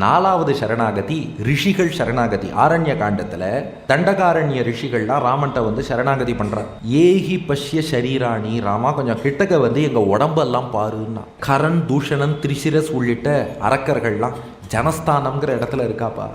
நாலாவது சரணாகதி ரிஷிகள் சரணாகதி. ஆரண்ய காண்டத்துல தண்டகாரண்ய ரிஷிகள்லாம் ராமன்ட்ட வந்து சரணாகதி பண்றார். ஏஹி பஷ்ய சரீராணி ராமா கொஞ்சம் கிட்டக்க வந்து எங்க உடம்பெல்லாம் பாருன்னா. கரண் தூஷணன் திரிசிரஸ் உள்ளிட்ட அரக்கர்கள்லாம் ஜனஸ்தானம்ங்கிற இடத்துல இருக்காப்பா.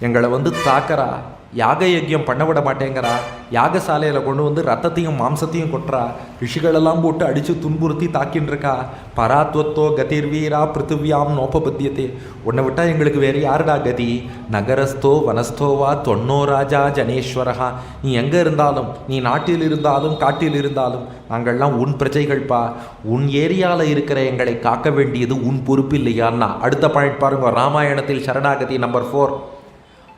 எங்களை வந்து தாக்கறா. யாக யஜ்யம் பண்ண விட மாட்டேங்கிறா. யாகசாலையில் கொண்டு வந்து ரத்தத்தையும் மாம்சத்தையும் கொட்டுறா. ரிஷிகளெல்லாம் போட்டு அடித்து துன்புறுத்தி தாக்கின்னு இருக்கா பராத்வத்தோ கதிர்வீரா பிருத்திவியாம் நோபபத்தியத்தே உன்னை விட்டால் எங்களுக்கு வேறு யாருடா கதி? நகரஸ்தோ வனஸ்தோவா தொன்னோ ராஜா ஜனேஸ்வரஹா. நீ எங்கே இருந்தாலும் நீ நாட்டில் இருந்தாலும் காட்டில் இருந்தாலும் நாங்கள்லாம் உன் பிரஜைகள்ப்பா. உன் ஏரியாவில் இருக்கிற எங்களை காக்க வேண்டியது உன் பொறுப்பு இல்லையான்னா அடுத்த பாயிண்ட் பாருங்க. ராமாயணத்தில் சரணாகதி நம்பர் ஃபோர்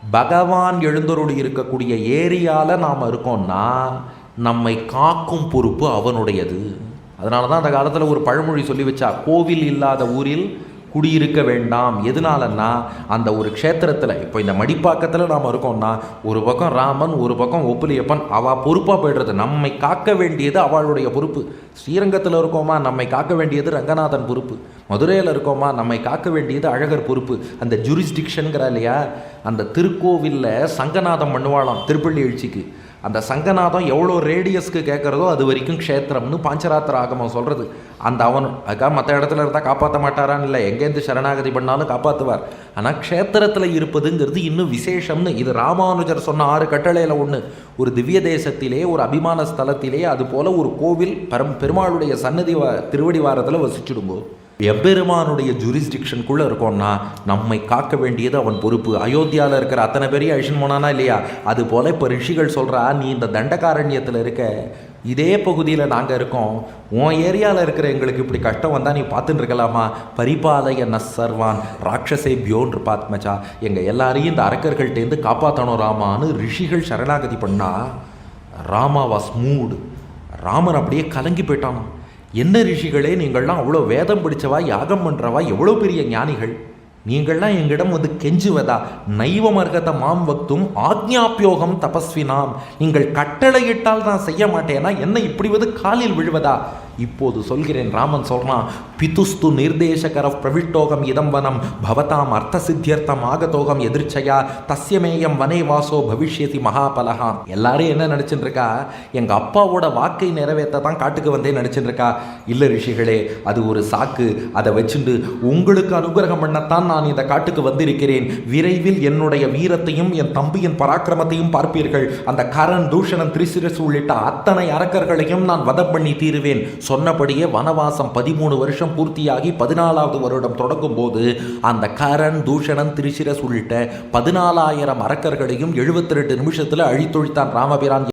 பகவான் எழுந்தருளி இருக்கக்கூடிய ஏரியால நாம் இருக்கோம்னா நம்மை காக்கும் பொறுப்பு அவனுடையது. அதனால தான் அந்த காலத்தில் ஒரு பழமொழி சொல்லி வச்சா கோவில் இல்லாத ஊரில் குடியிருக்க வேண்டாம். எதனாலன்னா அந்த ஒரு க்ஷேத்திரத்தில் இப்போ இந்த மடிப்பாக்கத்தில் நாம் இருக்கோம்னா ஒரு பக்கம் ராமன் ஒரு பக்கம் ஒப்புலியப்பன் அவள் பொறுப்பாக போயிடுறது. நம்மை காக்க வேண்டியது அவளுடைய பொறுப்பு. ஸ்ரீரங்கத்தில் இருக்கோமா நம்மை காக்க வேண்டியது ரங்கநாதன் பொறுப்பு. மதுரையில் இருக்கோமா நம்மை காக்க வேண்டியது அழகர் பொறுப்பு. அந்த ஜூரிஸ்டிக்ஷனுங்கிற இல்லையா? அந்த திருக்கோவிலில் சங்கநாதம் பண்ணுவாளாம் திருப்பள்ளி எழுச்சிக்கு. அந்த சங்கநாதம் எவ்வளோ ரேடியஸ்க்கு கேட்குறதோ அது வரைக்கும் க்ஷேத்திரம்னு பாஞ்சராத்திர ஆகமம் சொல்கிறது அந்த அவன் அதுக்காக மற்ற இடத்துல இருந்தால் காப்பாற்ற மாட்டாரான்னு இல்லை. எங்கேருந்து சரணாகதி பண்ணாலும் காப்பாற்றுவார் ஆனால் க்ஷேத்திரத்தில் இருப்பதுங்கிறது இன்னும் விசேஷம்னு. இது ராமானுஜர் சொன்ன ஆறு கட்டளையில் ஒன்று ஒரு திவ்ய தேசத்திலே ஒரு அபிமான ஸ்தலத்திலே அது போல் ஒரு கோவில் பரம் பெருமாளுடைய சன்னதி வா திருவடி வாரத்தில் வசிச்சிடுங்கோ எம்பெருமானுடைய ஜூரிஸ்டிக்ஷனுக்குள்ளே இருக்கோம்னா நம்மை காக்க வேண்டியது அவன் பொறுப்பு. அயோத்தியாவில் இருக்கிற அத்தனை பெரிய அழிஷன் போனானா இல்லையா? அது போல் இப்போ ரிஷிகள் சொல்கிறா நீ இந்த தண்டகாரண்யத்தில் இருக்க. இதே பகுதியில் நாங்கள் இருக்கோம். உன் ஏரியாவில் இருக்கிற எங்களுக்கு இப்படி கஷ்டம் வந்தால் நீ பார்த்துட்டு இருக்கலாமா? பரிபாலய நர்வான் ராட்சசே பியோன்று பாத்மச்சா எங்கள் எல்லாரையும் இந்த அரக்கர்கள்ட்டேருந்து காப்பாற்றணும் ராமான்னு ரிஷிகள் சரணாகதி பண்ணா. ராமா வாஸ் மூடு ராமன் அப்படியே கலங்கி போயிட்டானா என்ன ரிஷிகளே நீங்கள்லாம் அவ்வளோ வேதம் பிடிச்சவா யாகம் பண்ணுறவா எவ்வளோ பெரிய ஞானிகள்? நீங்கள்லாம் எங்களிடம் வந்து கெஞ்சுவதா? நைவமர்கத மாம் வக்தும் ஆக்ஞாபியோகம் தபஸ்வினாம். நீங்கள் கட்டளையிட்டால் நான் செய்ய மாட்டேனா? என்ன இப்படி வந்து காலில் விழுவதா? இப்போது சொல்கிறேன் ராமன் சொல்கிறான் பிதுஸ்து நிர்தேசகர பிரவிட்டோகம் இதம் வனம் பவதாம் அர்த்த சித்தியர்த்தம் ஆகதோகம் எதிர்ச்சையா தஸ்யமேயம் வனே வாசோ பவிஷ்யதி மகாபலகா எல்லாரும் என்ன நினச்சிட்டு இருக்கா எங்க அப்பாவோட வாக்கை நிறைவேற்ற தான் காட்டுக்கு வந்தே நினச்சிட்டு இருக்கா இல்லை ரிஷிகளே அது ஒரு சாக்கு. அதை வச்சுண்டு உங்களுக்கு அனுகிரகம் பண்ணத்தான் நான் இந்த காட்டுக்கு வந்திருக்கிறேன். விரைவில் என்னுடைய வீரத்தையும் என் தம்பியின் பராக்கிரமத்தையும் பார்ப்பீர்கள். அந்த கரண் தூஷணன் திரிசிரசு உள்ளிட்ட அத்தனை அரக்கர்களையும் நான் வதம் பண்ணி தீருவேன். சொன்னபடியே வனவாசம் பதிமூணு வருஷம் பூர்த்தியாகி பதினாலாவது வருடம் தொடங்கும் போது அந்த கரண் தூஷணன் திருசிரஸ் உள்ளிட்ட பதினாலாயிரம் அரக்கர்களையும் எழுபத்தி ரெண்டு நிமிஷத்தில் அழித்தொழித்தான் ராமபிரான்